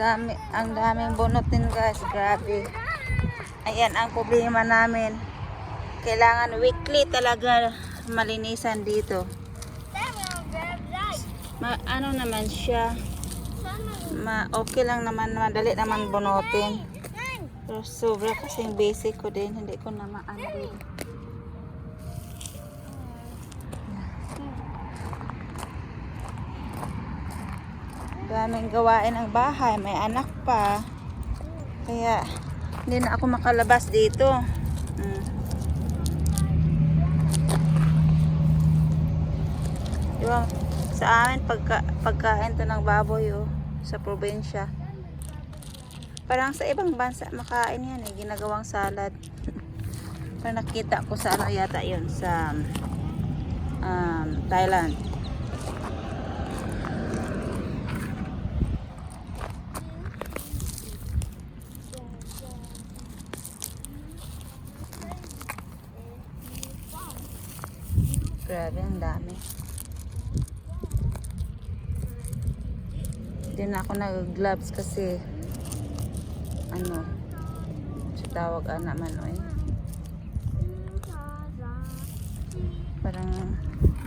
dami, ang daming bunot din guys. Grabe. Ayan ang problema namin. Kailangan weekly talaga malinisan dito. Ma, ano naman siya, ma, okay lang naman, madali naman bunutin. Pero sobra kasing basic ko din, hindi ko na ma-undo. Daming gawain ang bahay, may anak pa. Kaya, hindi na ako makalabas dito. Mm. Diba, sa amin, pagka, pagkain to ng baboy, oh, sa probinsya. Parang sa ibang bansa, makain yan, eh, ginagawang salad. Parang nakita ko sa ano yata yun, sa um, Thailand. Grabe, ang dami. Hindi na ako nag-gloves kasi ano sa tawag ana man. Parang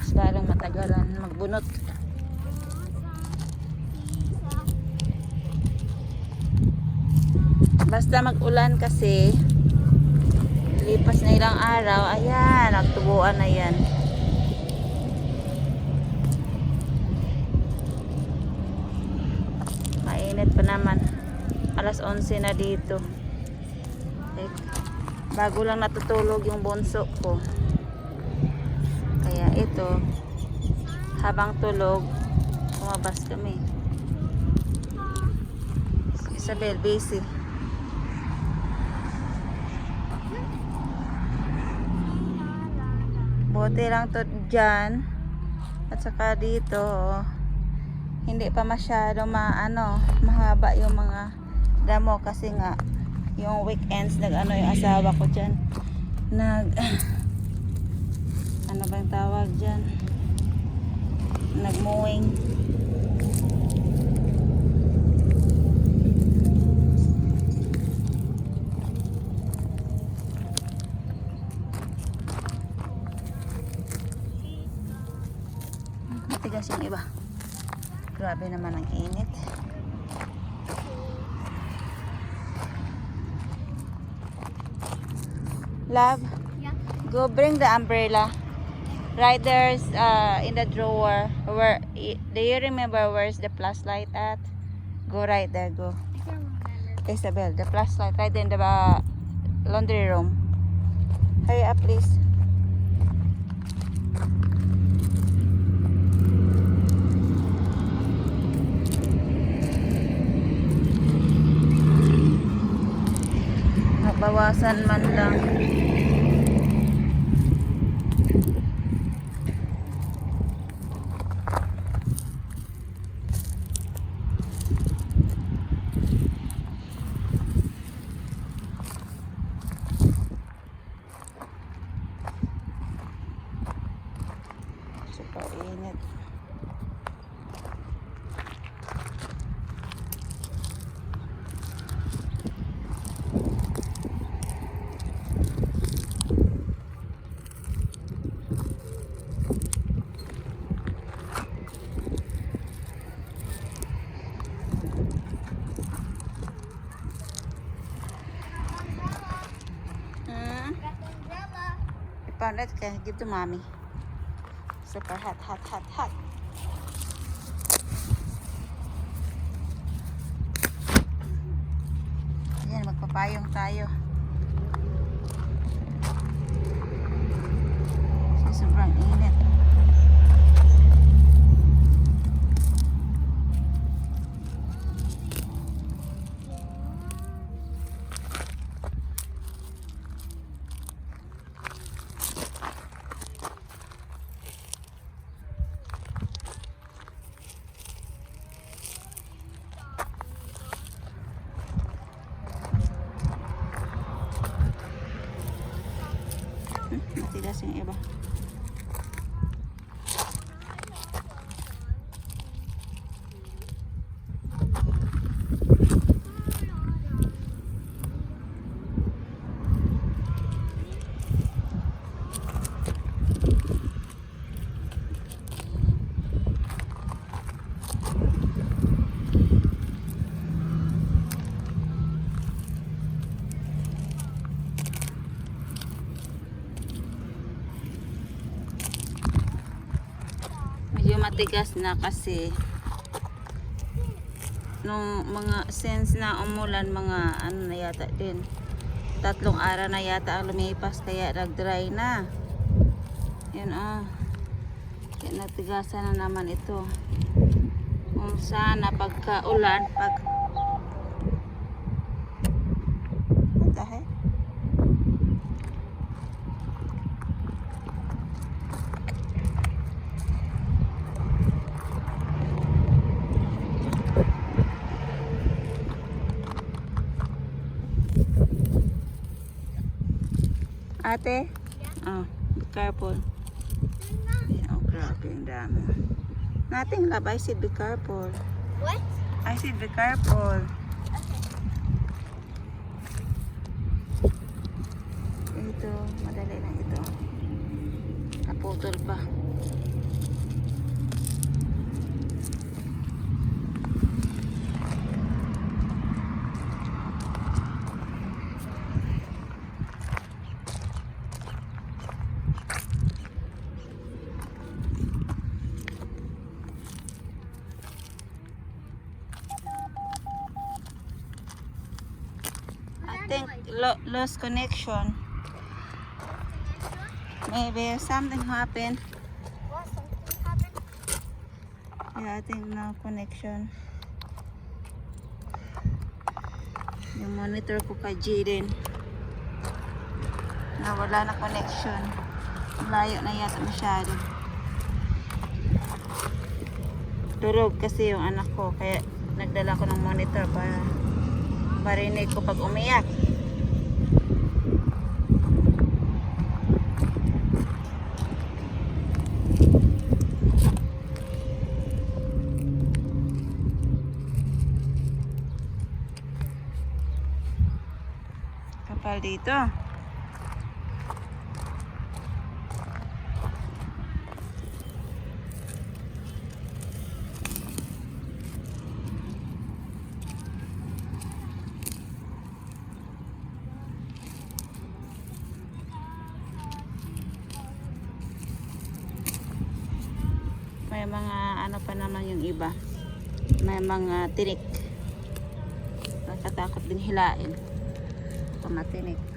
mas lalong matagalan magbunot. Basta mag-ulan kasi lipas na ilang araw, ayan, nagtubuan na yan. Mainit pa naman. Alas 11 na dito. Eh, bago lang natutulog yung bunso ko. Kaya ito, habang tulog, kumabas kami. Isabel, busy. Buti lang to dyan. At saka dito, oh, hindi pa masyado maano, mahaba yung mga damo kasi nga yung weekends nag ano yung asawa ko dyan. Nag ano ba yung tawag dyan? Nag grabe naman ang init Love, Yeah. go bring the umbrella. Right there's uh, in the drawer. Where do you remember where's the flashlight at? Go right there. Go. Isabel. The flashlight right there in the uh, laundry room. Hurry up, please. Nabawasan man lang. Super init. Hmm? Got the umbrella. Found it. Okay, give to mommy. Super hot, hot, hot, hot. Ayan, magpapayong tayo. Kasi sobrang init. Matigas yung iba. Yung matigas na kasi nung mga since na umulan mga ano na yata din tatlong araw na yata ang lumipas kaya nag-dry na. Yun oh. Kaya natigasan na naman ito. Kung sana pagka ulan pag What the heck? Ate? Oh, be careful. Oh, grabe ang dami. Nothing, love. I said be careful. What? I said be careful. Ito, madali lang ito. Naputol pa. I think lo lost connection. Maybe something happened. What? Something happened? Yeah, I think no connection. Yung monitor ko kay Jaden. Nawala na connection. Layo na yata masyado. Durog kasi yung anak ko. Kaya nagdala ko ng monitor para marinig ko pag umiyak. Dito. May mga ano pa naman yung iba. May mga tinik. Nakatakot din hilain చేసుకున్న తినేది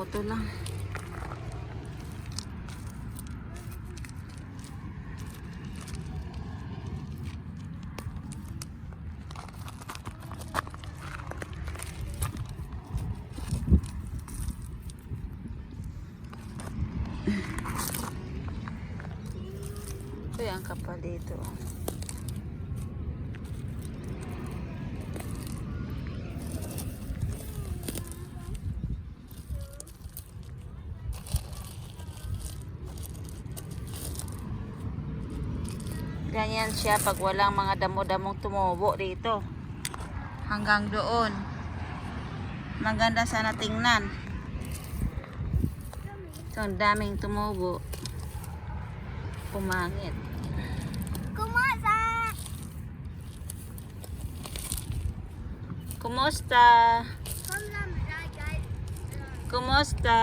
Naputo lang. Ito yung kapal dito. Ganyan siya pag walang mga damo-damong tumubo dito. Hanggang doon. Maganda sana tingnan. Ito, ang daming tumubo. Pumangit. Kumasa! Kumusta? Guys. Kumusta?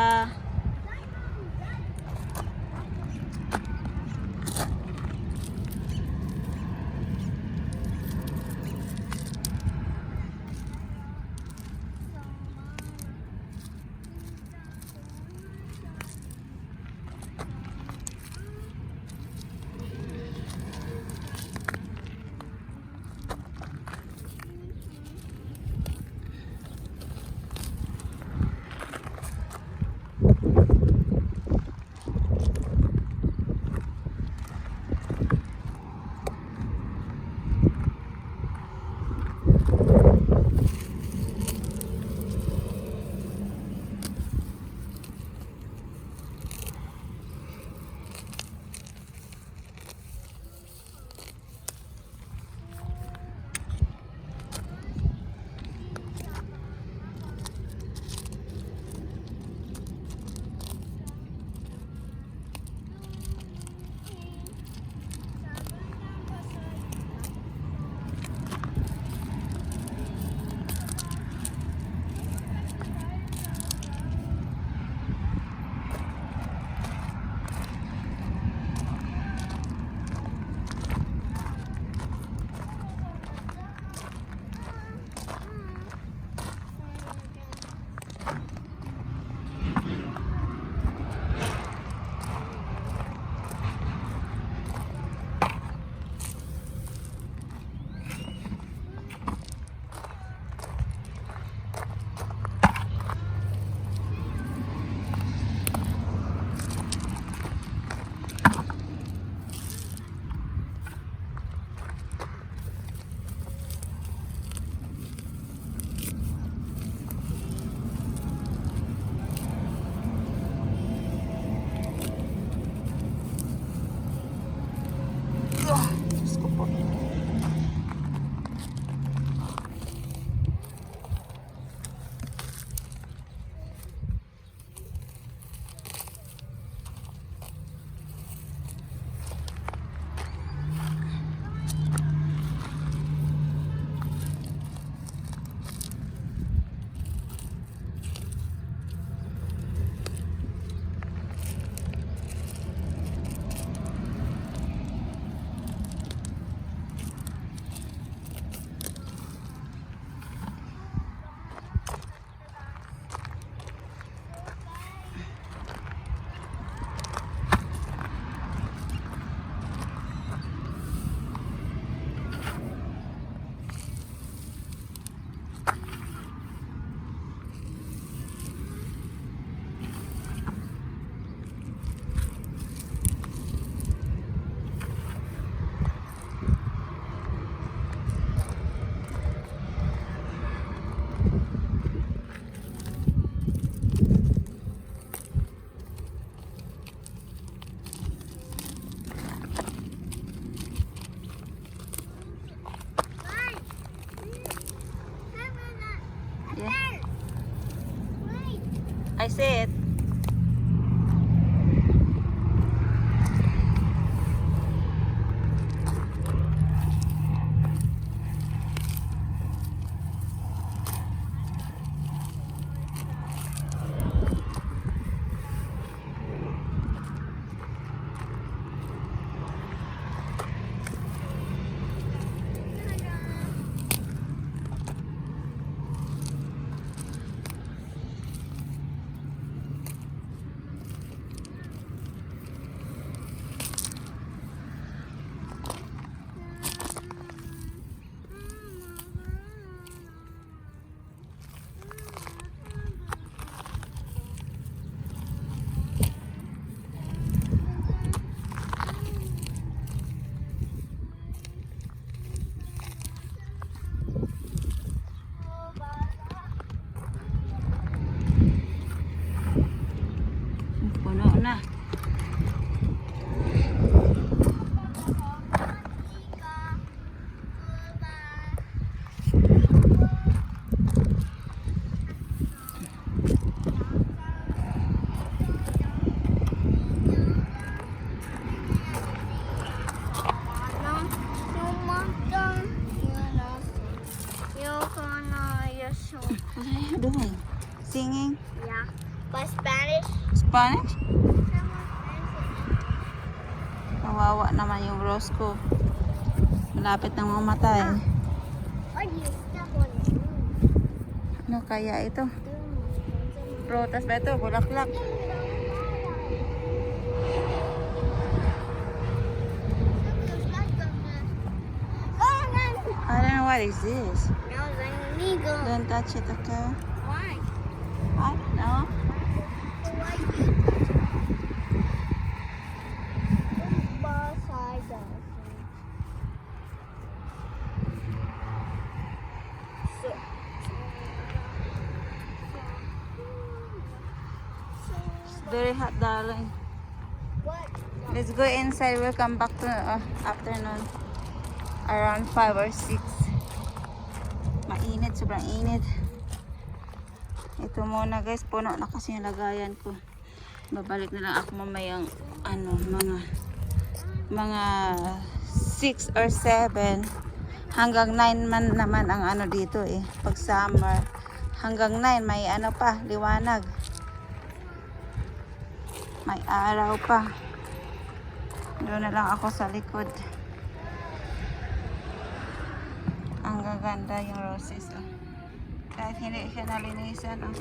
Spanish? Kawawa naman yung rose ko. Malapit nang mamatay. It? Ano kaya ito? Protas ba ito? Bulaklak. I don't know what is this. Don't touch it, okay? Why? I don't know. Very hot, darling. What? Let's go inside. We'll come back to uh, afternoon. Around 5 or 6. Mainit, sobrang init. Ito muna guys, puno na kasi yung lagayan ko. Babalik na lang ako mamayang ano, mga mga 6 or 7 hanggang 9 man naman ang ano dito eh. Pag summer, hanggang 9 may ano pa, liwanag. May araw pa. Doon na lang ako sa likod. Ang gaganda yung roses. Oh. Kahit hindi siya nalinisan. Oh.